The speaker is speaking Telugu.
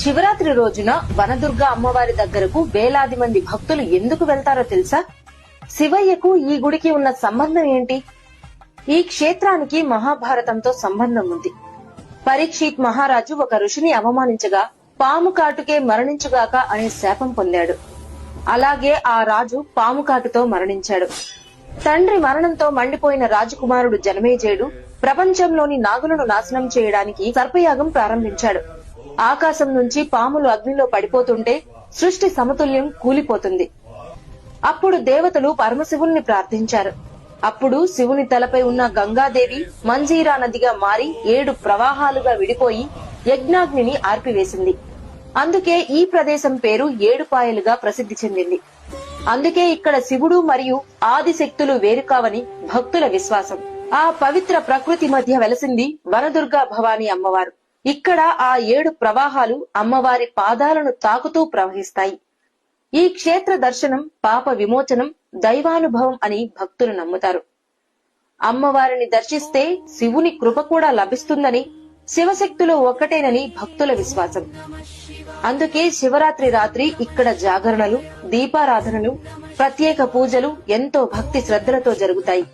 శివరాత్రి రోజున వనదుర్గ అమ్మవారి దగ్గరకు వేలాది మంది భక్తులు ఎందుకు వెళ్తారో తెలుసా? శివయ్యకు ఈ గుడికి ఉన్న సంబంధం ఏంటి? ఈ క్షేత్రానికి మహాభారతంతో సంబంధం ఉంది. పరీక్షిత్ మహారాజు ఒక ఋషిని అవమానించగా పాము కాటుకే మరణించుగాక అనే శాపం పొందాడు. అలాగే ఆ రాజు పాము కాటుతో మరణించాడు. తండ్రి మరణంతో మండిపోయిన రాజకుమారుడు జనమేజయుడు ప్రపంచంలోని నాగులను నాశనం చేయడానికి సర్పయాగం ప్రారంభించాడు. ఆకాశం నుంచి పాములు అగ్నిలో పడిపోతుంటే సృష్టి సమతుల్యం కూలిపోతుంది. అప్పుడు దేవతలు పరమశివుణ్ణి ప్రార్థించారు. అప్పుడు శివుని తలపై ఉన్న గంగాదేవి మంజీరా నదిగా మారి ఏడు ప్రవాహాలుగా విడిపోయి యజ్ఞాగ్నిని ఆర్పివేసింది. అందుకే ఈ ప్రదేశం పేరు ఏడుపాయలుగా ప్రసిద్ధి చెందింది. అందుకే ఇక్కడ శివుడు మరియు ఆదిశక్తులు వేరుకావని వేరు కావని భక్తుల విశ్వాసం. ఆ పవిత్ర ప్రకృతి మధ్య వెలసింది వనదుర్గా భవానీ అమ్మవారు. ఇక్కడ ఆ ఏడు ప్రవాహాలు అమ్మవారి పాదాలను తాకుతూ ప్రవహిస్తాయి. ఈ క్షేత్ర దర్శనం పాప విమోచనం దైవానుభవం అని భక్తులు నమ్ముతారు. అమ్మవారిని దర్శిస్తే శివుని కృప కూడా లభిస్తుందని శివశక్తులు ఒక్కటేనని భక్తుల విశ్వాసం. అందుకే శివరాత్రి రాత్రి ఇక్కడ జాగరణలు దీపారాధనలు ప్రత్యేక పూజలు ఎంతో భక్తి శ్రద్ధలతో జరుగుతాయి.